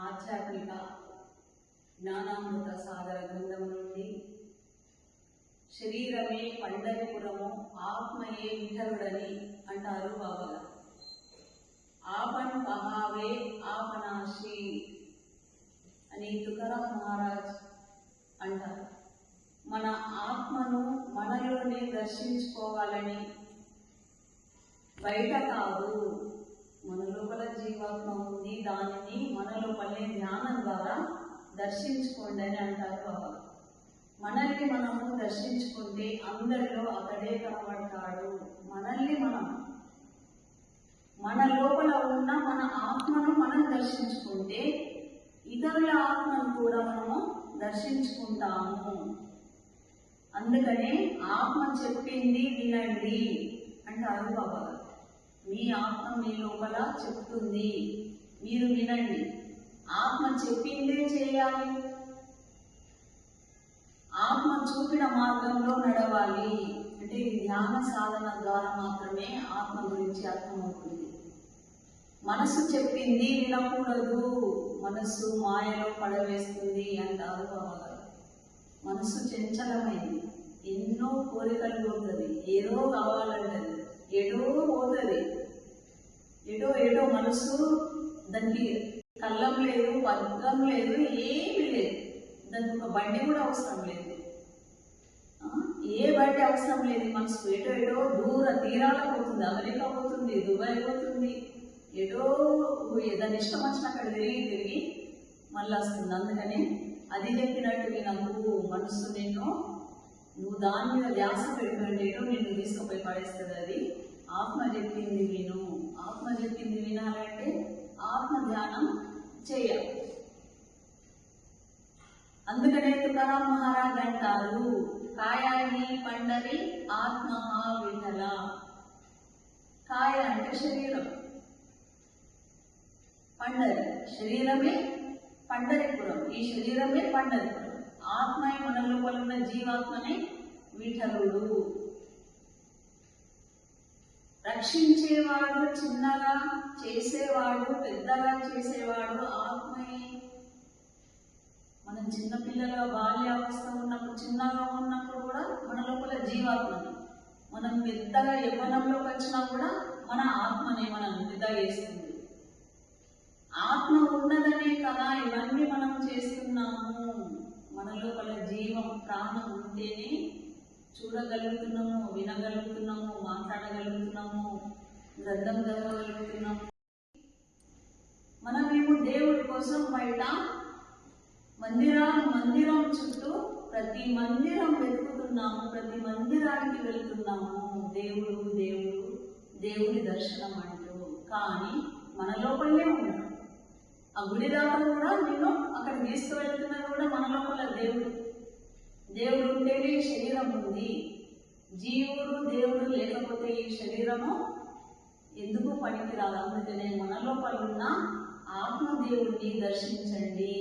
ఆధ్యాత్మిక జ్ఞానామృత సాగర గ్రంథం నుండి శరీరమే పండరిపురము ఆత్మయే విధరుడని అంటారు బాబల. ఆపన్ పహావే ఆపనాశి అని తుకారాం మహారాజ్ అంటారు. మన ఆత్మను మనలోనే దర్శించుకోవాలని బయట కాదు మన లోపల జీవాత్మ ఉంది దానిని మన లోపలనే ధ్యానం ద్వారా దర్శించుకోండి అని అంటారు బాబా. మనల్ని మనము దర్శించుకుంటే అందరిలో అతడే కనబడతాడు. మనల్ని మనం మన లోపల ఉన్న మన ఆత్మను మనం దర్శించుకుంటే ఇతరుల ఆత్మను కూడా మనము దర్శించుకుంటాము. అందుకనే ఆత్మ చెప్పింది వినండి అంటారు బాబా. మీ ఆత్మ మీ లోపల చెప్తుంది. మీరు వినండి. ఆత్మ చెప్పిందే చేయాలి. ఆత్మ చూపిన మార్గంలో నడవాలి. అంటే ధ్యాన సాధన ద్వారా మాత్రమే ఆత్మ గురించి అర్థమవుతుంది. మనసు చెప్పింది వినకూడదు. మనస్సు మాయలో పడవేస్తుంది అంటారు బాబాగారు మనసు చంచలమైంది. ఎన్నో కోరికలు ఉంటుంది. ఏదో కావాలంటది. ఏడో మనసు దానికి కళ్ళం లేదు పగ్గం లేదు ఏమీ లేదు. దానికి ఒక బండి కూడా అవసరం లేదు. ఏ బండి అవసరం లేదు. మనసు ఎటో ఎటో దూర తీరాల పోతుంది అమెరికా పోతుంది దుబాయ్ పోతుంది. ఏదో ఏదైనా ఇష్టం వచ్చిన అక్కడ తిరిగి తిరిగి మళ్ళీ వస్తుంది. అందుకని అది చెప్పినట్టు వినకు మనసు నేను నువ్వు దాని మీద ధ్యాస పెట్టుకుంటే ఏటో నిన్ను తీసుకుపోయి పడేస్తుంది అది. ఆత్మ చెప్పింది నేను ఆత్మ చెప్పింది వినాలంటే ఆత్మ ధ్యానం చేయాలి. అందుకనే తుకారాం మహారాజ్ అంటారు కాయాన్ని పండరి ఆత్మ విఠల. కాయ అంటే శరీరం. పండరి. శరీరమే పండరిపురం ఈ శరీరమే పండరిపురం ఆత్మ మన లోపల ఉన్న జీవాత్మనే విఠలుడు. రక్షించేవాడు చిన్నగా చేసేవాడు పెద్దగా చేసేవాడు ఆత్మయే మనం చిన్నపిల్లల బాల్యావస్థ ఉన్నప్పుడు చిన్నగా ఉన్నప్పుడు కూడా మన లోపల జీవాత్మని మనం పెద్దగా యవ్వనంలోకి వచ్చినా కూడా మన ఆత్మనే మనం పెద్దగా చేస్తుంది. ఆత్మ ఉన్నదనే కదా ఇవన్నీ మనం చేస్తున్నాము. మన లోపల జీవం ప్రాణం ఉంటేనే చూడగలుగుతున్నాము వినగలుగుతున్నాము మాట్లాడగలుగుతున్నాము గ్రంథం చదవగలుగుతున్నాము. మనమేమో దేవుడి కోసం బయట మందిరం మందిరం చుట్టూ ప్రతి మందిరం వెతుకుతున్నాము ప్రతి మందిరానికి వెళ్తున్నాము. దేవుడు దేవుడు దేవుడి దర్శనం అంటూ. కానీ మన లోపలనే ఉన్నాడు. ఆ గుడి దాకా కూడా నేను అక్కడ తీసుకువెళ్తున్నా కూడా మన లోపల దేవుడు. దేవుడు ఉంటేనే శరీరం ఉంది. జీవుడు దేవుడు లేకపోతే ఈ శరీరము ఎందుకు పనికిరాదు? అందుకనే మన లోపల ఉన్న ఆత్మదేవుడిని దర్శించండి.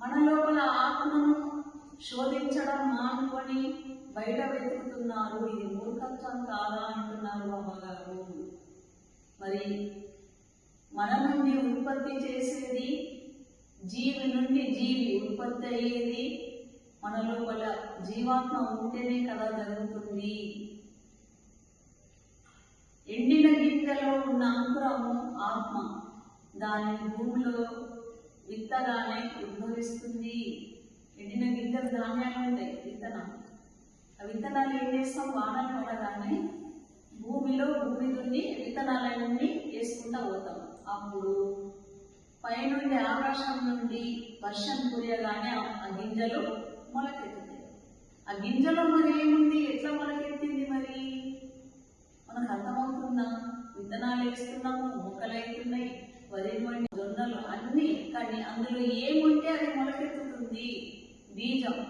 మన లోపల ఆత్మను శోధించడం మానుకొని బయట వెతుకుతున్నారు. ఇది మూర్ఖత్వం కాదా అంటున్నారు అమ్మగారు. మరి మన నుండి ఉత్పత్తి చేసేది జీవి నుండి జీవి ఉత్పత్తి అయ్యేది మన లోపల. జీవాత్మ ఉంటేనే కదా జరుగుతుంది. ఎండిన గింజలో ఉన్న అంకురము ఆత్మ. దానిని భూమిలో విత్తగానే ఉద్భవిస్తుంది. ఎండిన గింజలు ధాన్యాలు ఉంటాయి విత్తనం ఆ విత్తనాలు ఏం చేస్తాం? వానలు పడగానే భూమిలో భూమి దున్ని విత్తనాలన్నీ వేసుకుంటా పోతాం. అప్పుడు పైనుండి ఆకాశం నుండి వర్షం కురియగానే ఆ- గింజలు మొలకెత్తుతాయి. ఆ గింజలో మరి ఏముంది? ఎట్లా మొలకెత్తింది మరి? మనకు అర్థమవుతుందా? విత్తనాలు వేస్తున్నాము మొక్కలు అవుతున్నాయి వరి వంటి జొన్నలు అన్నీ కానీ అందులో ఏముంటే అది మొలకెత్తుతుంది? బీజం.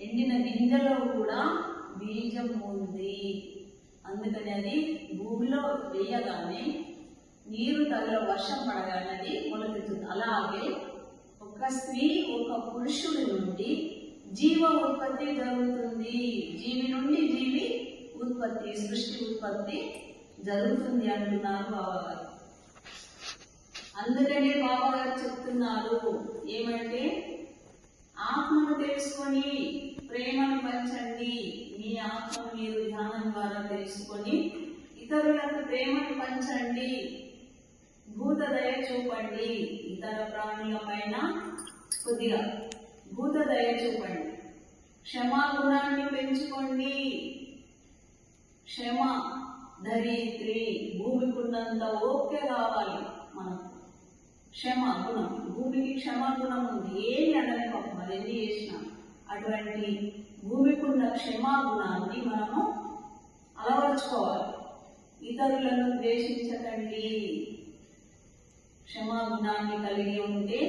ఎండిన గింజలో కూడా బీజం ఉంది. అందుకని అది భూమిలో వేయగానే నీరు తగిన వర్షం పడగానే మొలకెత్తుంది అలాగే ఒక స్త్రీ ఒక పురుషుడి నుండి జీవ ఉత్పత్తి జరుగుతుంది. జీవి నుండి జీవి ఉత్పత్తి సృష్టి ఉత్పత్తి జరుగుతుంది అంటున్నారు బాబాగారు. అందుకనే బాబాగారు చెప్తున్నారు ఏమంటే ఆత్మను తెలుసుకొని ప్రేమను పంచండి. మీ ఆత్మను మీరు ధ్యానం ద్వారా తెలుసుకొని ఇతరులకు ప్రేమను పంచండి. భూతదయ చూపండి. ఇతర ప్రాణుల పైన కొద్దిగా భూతదయ చూపండి. క్షమాగుణాన్ని పెంచుకోండి. క్షమ ధరిత్రి భూమికున్నంత ఓపిక కావాలి మనకు. క్షమ గుణం భూమికి క్షమాగుణం ఉంది. ఏమి అనని పాపం అది ఎన్ని చేసినా. అటువంటి భూమికున్న క్షమా గుణాన్ని మనము అలవర్చుకోవాలి. ఇతరులను ద్వేషించకండి. క్షమా గుణాన్ని కలిగి ఉంటే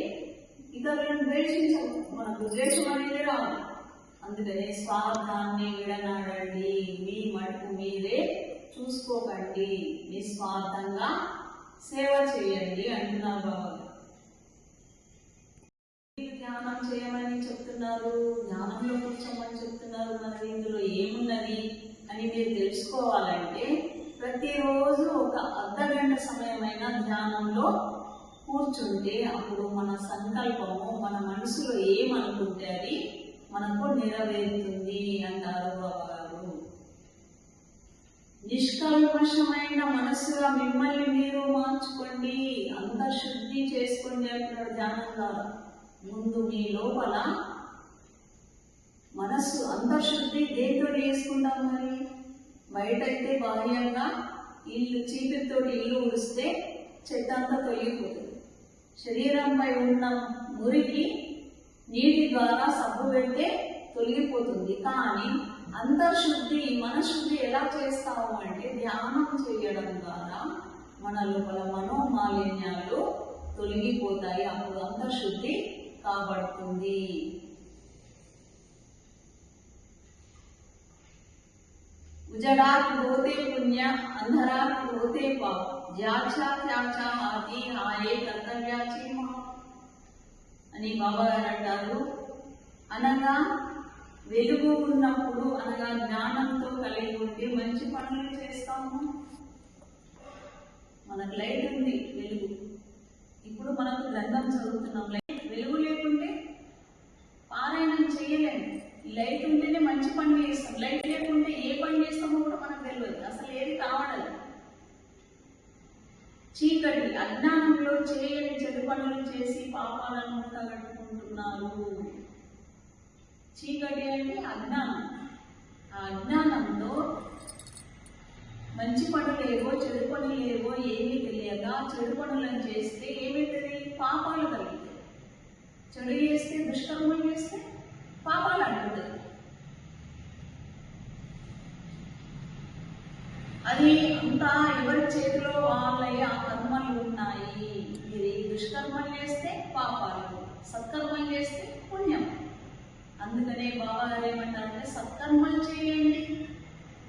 ఇతరులను ద్వేషించవు మనకు ద్వేషం అనేది రావాలి అందుకనే స్వార్థాన్ని విడనాడండి. మీ మటుకు మీరే చూసుకోకండి. నిస్వార్థంగా సేవ చేయండి అంటున్నారు బాబా మీరు ధ్యానం చేయమని చెప్తున్నారు ధ్యానంలో కూర్చోమని చెప్తున్నారు మనకి ఇందులో ఏమున్నది అని మీరు తెలుసుకోవాలంటే ప్రతిరోజు ఒక అర్ధగంట సమయమైన ధ్యానంలో కూర్చుంటే అప్పుడు మన సంకల్పము మన మనసులో ఏమనుకుంటే అది మనకు నెరవేరుతుంది అంటారు బాబా గారు నిష్కల్మషమైన మనసుగా మిమ్మల్ని మీరు మార్చుకోండి. అంతఃశుద్ధి చేసుకోండి అంటున్నారు ధ్యానం ద్వారా ముందు మీ లోపల మనస్సు అంతశుద్ధి దేంతో చేసుకుంటాం మరి? బయట అయితే బాహ్యంగా ఇల్లు చీపితో ఇల్లు ఉడిస్తే చెత్త అంతా తొలగిపోతుంది. శరీరంపై ఉన్న మురికి నీటి ద్వారా సబ్బు పెడితే తొలగిపోతుంది. కానీ అంతర్శుద్ధి మనశుద్ధి ఎలా చేస్తాము అంటే ధ్యానం చేయడం ద్వారా మన లోపల మనోమాలిన్యాలు తొలగిపోతాయి. అప్పుడు అంతర్శుద్ధి కాబడుతుంది. ఉజడాత్ పోతే పుణ్య అంధరాత్ పోతే పాపం. యాచాచాచా అతి హాయే కర్తవ్యాచీమ అని బాబా గారు అంటారు. అనగా వెలుగు ఉన్నప్పుడు అనగా జ్ఞానంతో కలిగి ఉండి మంచి పనులు చేస్తాము. మనకు లైట్ ఉంది వెలుగు. ఇప్పుడు మనకు గ్రంథం చదువుతున్నాం. లైట్ వెలుగు లేకుంటే పారాయణం చేయలేము. లైట్ ఉంటే చేయని చెడు పనులు చేసి పాపాలను మూటగట్టుకుంటున్నారు చీకటి అంటే అజ్ఞానం. ఆ అజ్ఞానంతో మంచి పనులు ఏవో చెడు పనులు ఏవో ఏమీ తెలియక చెడు పనులను చేస్తే ఏమైతుంది? పాపాలు కలుగుతాయి. చెడు చేస్తే దుష్కర్మం చేస్తే పాపాలు అంటుంది అది అంతా ఎవరి చేతిలో వాళ్ళయ్యే ఆ కర్మలు దుష్కర్మలు చేస్తే పాపాలు సత్కర్మలు చేస్తే పుణ్యం. అందుకనే బాబా గారు ఏమంటారంటే సత్కర్మలు చేయండి.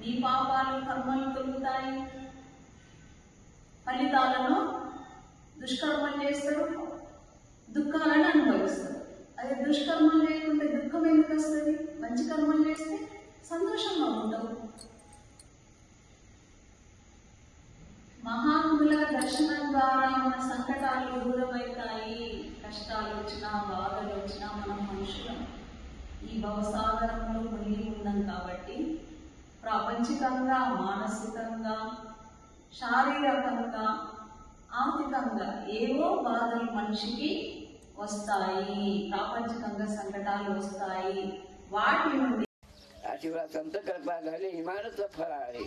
నీ పాపాలు కర్మలు తొలుగుతాయి. ఫలితాలను దుష్కర్మలు చేస్తారు దుఃఖాలను అనుభవిస్తారు. అదే దుష్కర్మలు లేకుంటే దుఃఖం ఎందుకు వస్తుంది? మంచి కర్మలు చేస్తే సంతోషంగా ఉంటావు మహాముల దర్శనం ద్వారా మన సంకటాలు దూరమవుతాయి. కష్టాలు వచ్చినా బాధలు వచ్చినా మనం మనుషులం. ఈ భవసాగరంలో మునిగి ఉన్నాం కాబట్టి ప్రాపంచికంగా మానసికంగా శారీరకంగా ఆర్థికంగా ఏవో బాధలు మనిషికి వస్తాయి. ప్రాపంచికంగా సంకటాలు వస్తాయి. వాటి నుండి ఫలాలి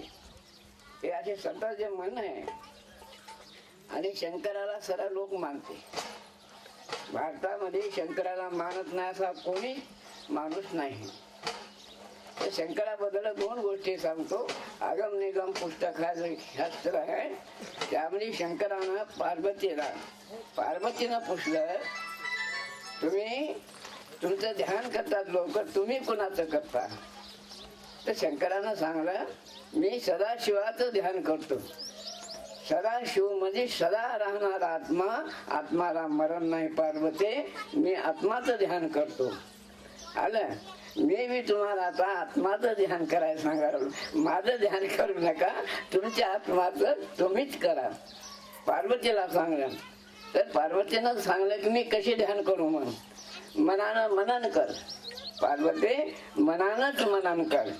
हे असे स्वतःचे मन आहे. आणि शंकराला सरळ लोक मानते. भारतामध्ये शंकराला मानत नाही असा कोणी माणूस नाही. तर शंकराबद्दल दोन गोष्टी सांगतो. आगम निगम पुस्तकाचं शास्त्र आहे. त्यामध्ये शंकरानं पार्वतीला पार्वतीनं पुसलं तुम्ही तुमचं ध्यान करतात लोक तुम्ही कुणाचं करता? तर शंकरानं सांगलं मी सदाशिवाचं ध्यान करतो. सदाशिव म्हणजे सदा राहणारा आत्मा आत्माला मरण नाही पार्वते मी आत्माचं ध्यान करतो. आलं? मी बी तुम्हाला आता आत्माचं ध्यान करायला सांगाल माझं ध्यान करू नका तुमच्या आत्माचं तुम्हीच करा. पार्वतीला सांगलं तर पार्वतीनं सांगलं की मी कशी ध्यान करू म्हणून? मनानं मनन कर. पार्वती मनानच मनन कर.